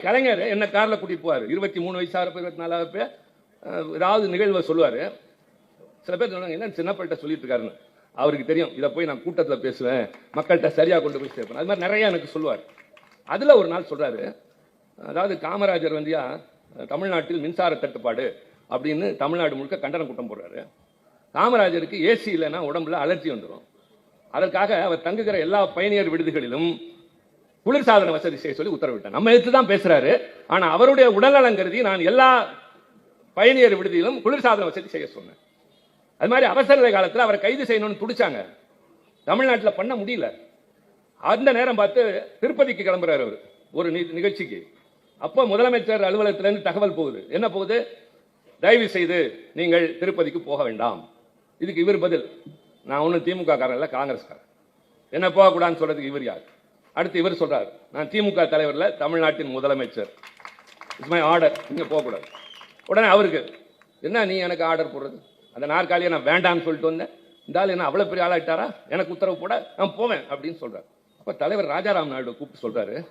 கலைஞர் என்ன காரில் கூட்டிட்டு போவார்? இருபத்தி மூணு வயசாகிறப்ப இருபத்தி நாலாகிறப்ப அஹ், ஏதாவது நிகழ்வை சொல்லுவார். சில பேர் சொன்னாங்க என்ன சின்னப்பள்ளிட்ட சொல்லிட்டு இருக்காருன்னு? அவருக்கு தெரியும். இதை போய் நான் கூட்டத்தில் பேசுவேன். மக்கள்கிட்ட சரியா கொண்டு போய் சேர்ப்பேன். அது மாதிரி நிறைய எனக்கு சொல்லுவார். அதில் ஒரு நாள் சொல்றாரு அதாவது காமராஜர் வந்தியா தமிழ்நாட்டில் மின்சார தட்டுப்பாடு அப்படின்னு தமிழ்நாடு முழுக்க கண்டன கூட்டம் போடுறாரு. காமராஜருக்கு ஏசி இல்லைன்னா உடம்புல அலர்ஜி வந்துடும் அதற்காக அவர் தங்குகிற எல்லா பயணியர் விடுதிகளிலும் குளிர்சாதன வசதி செய்ய சொல்லி உத்தரவிட்டார். நம்ம எடுத்து தான் பேசுறாரு. ஆனா அவருடைய உடல்நலம் கருதி நான் எல்லா பயணியர் விடுதியிலும் குளிர்சாதன வசதி செய்ய சொன்னேன். அது மாதிரி அவசர நிலை காலத்தில் அவரை கைது செய்யணும்னு துடிச்சாங்க. தமிழ்நாட்டில் பண்ண முடியல. அந்த நேரம் பார்த்து திருப்பதிக்கு கிளம்புறாரு அவர். ஒரு நி- நிகழ்ச்சிக்கு. அப்போ முதலமைச்சர் அலுவலகத்திலிருந்து தகவல் போகுது. என்ன போகுது? தயவு செய்து நீங்கள் திருப்பதிக்கு போக வேண்டாம். இதுக்கு இவர் பதில். நான் ஒன்றும் திமுக காரன் இல்லை காங்கிரஸ்காரன். என்ன போகக்கூடாதுன்னு சொல்றதுக்கு இவர் யார்? அடுத்து இவர் சொல்றார் நான் திமுக தலைவரில் தமிழ்நாட்டின் முதலமைச்சர். இட்ஸ் மை ஆர்டர் நீங்க போகக்கூடாது. உடனே அவருக்கு என்ன நீ எனக்கு ஆர்டர் போடுறது? அந்த நாற்காலியை நான் வேண்டாம்னு சொல்லிட்டு வந்தேன். இந்த ஆள் என்ன அவ்வளவு பெரிய ஆளாயிட்டாரா? எனக்கு உத்தரவு போட நான் போவேன் அப்படின்னு சொல்றாரு. அப்ப தலைவர் ராஜாராம் நாயுடு கூப்பிட்டு சொல்றாரு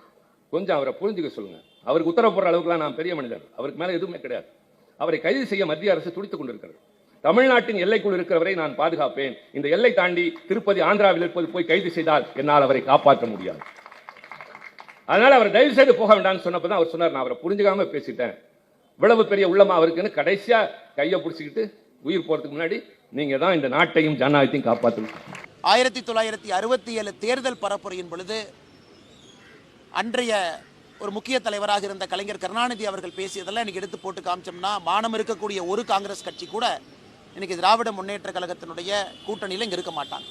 கொஞ்சம் அவரை புரிஞ்சுக்க சொல்லுங்க. அவருக்கு உத்தரவு போடுற அளவுக்குலாம் நான் பெரிய மனிதர். அவருக்கு மேலே எதுவுமே கிடையாது. அவரை கைது செய்ய மத்திய அரசு துடித்துக் கொண்டிருக்கிறது. தமிழ்நாட்டின் எல்லைக்குள் இருக்கிறவரை நான் பாதுகாப்பேன். இந்த எல்லை தாண்டி திருப்பதி ஆந்திராவில் இருப்பது போய் கைது செய்தால் என்னால் அவரை காப்பாற்ற முடியாது. அதனால அவர் தயவு செய்து போக வேண்டாம்னு சொன்னப்பதான் அவர் சொன்னார். நான் அவரை புரிஞ்சுக்காம பேசிட்டேன். இவ்வளவு பெரிய உள்ளமா அவருக்குன்னு கடைசியா கையை பிடிச்சிக்கிட்டு உயிர் போறதுக்கு முன்னாடி நீங்க தான் இந்த நாட்டையும் ஜனநாயகத்தையும் காப்பாற்றணும் ஆயிரத்தி தொள்ளாயிரத்தி அறுபத்தி ஏழு தேர்தல் பரப்புரையின் பொழுது அன்றைய ஒரு முக்கிய தலைவராக இருந்த கலைஞர் கருணாநிதி அவர்கள் பேசியதெல்லாம் எனக்கு எடுத்து போட்டு காமிச்சோம்னா மானம் இருக்கக்கூடிய ஒரு காங்கிரஸ் கட்சி கூட இன்றைக்கி திராவிட முன்னேற்ற கழகத்தினுடைய கூட்டணியில் இங்கே இருக்க மாட்டாங்க.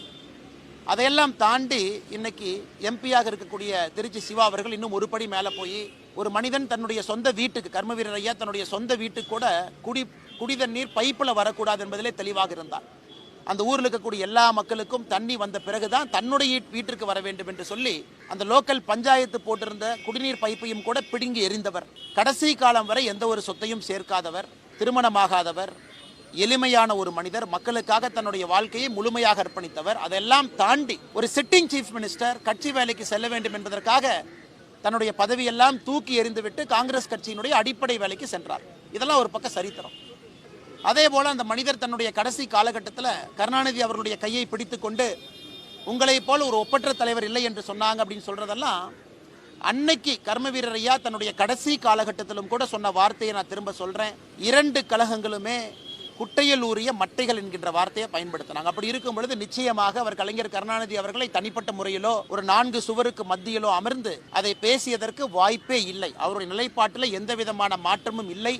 அதையெல்லாம் தாண்டி இன்னைக்கு எம்பியாக இருக்கக்கூடிய திருச்சி சிவா அவர்கள் இன்னும் ஒரு படி மேலே போய் ஒரு மனிதன் தன்னுடைய சொந்த வீட்டுக்கு கர்ம வீரர் ஐயா தன்னுடைய சொந்த வீட்டுக்கு கூட குடி குடித நீர் பைப்பில் வரக்கூடாது என்பதிலே தெளிவாக இருந்தார். அந்த ஊரில் இருக்கக்கூடிய எல்லா மக்களுக்கும் தண்ணி வந்த பிறகுதான் தன்னுடைய வீட்டிற்கு வர வேண்டும் என்று சொல்லி அந்த லோக்கல் பஞ்சாயத்து போட்டிருந்த குடிநீர் பைப்பையும் கூட பிடுங்கி எறிந்தவர். கடைசி காலம் வரை எந்த ஒரு சொத்தையும் சேர்க்காதவர் திருமணமாகாதவர் எளிமையான ஒரு மனிதர் மக்களுக்காக தன்னுடைய வாழ்க்கையை முழுமையாக அர்ப்பணித்தவர். அதெல்லாம் தாண்டி ஒரு சிட்டிங் சீஃப் மினிஸ்டர் கட்சி வேலைக்கு செல்ல வேண்டும் என்பதற்காக தன்னுடைய பதவியெல்லாம் தூக்கி எறிந்துவிட்டு காங்கிரஸ் கட்சியினுடைய அடிப்படை வேலைக்கு சென்றார். இதெல்லாம் ஒரு பக்கம் சரித்திரம். அதே போல அந்த மனிதர் தன்னுடைய கடைசி காலகட்டத்தில் கருணாநிதி அவர்களுடைய கையை பிடித்துக்கொண்டு உங்களைப் போல ஒரு ஒப்பற்ற தலைவர் இல்லை என்று சொன்னாங்க அப்படின்னு சொல்றதெல்லாம் அன்னைக்கு கர்ம வீரர் ஐயா தன்னுடைய கடைசி காலகட்டத்திலும் கூட சொன்ன வார்த்தையை நான் திரும்ப சொல்றேன். இரண்டு கழகங்களுமே குட்டையில் ஊறிய மட்டைகள் என்கின்ற வார்த்தையை பயன்படுத்தினாங்க. அப்படி இருக்கும் பொழுது நிச்சயமாக அவர் கலைஞர் கருணாநிதி அவர்களை தனிப்பட்ட முறையிலோ ஒரு நான்கு சுவருக்கு மத்தியிலோ அமர்ந்து அதை பேசியதற்கு வாய்ப்பே இல்லை. அவருடைய நிலைப்பாட்டில் எந்த விதமான மாற்றமும் இல்லை.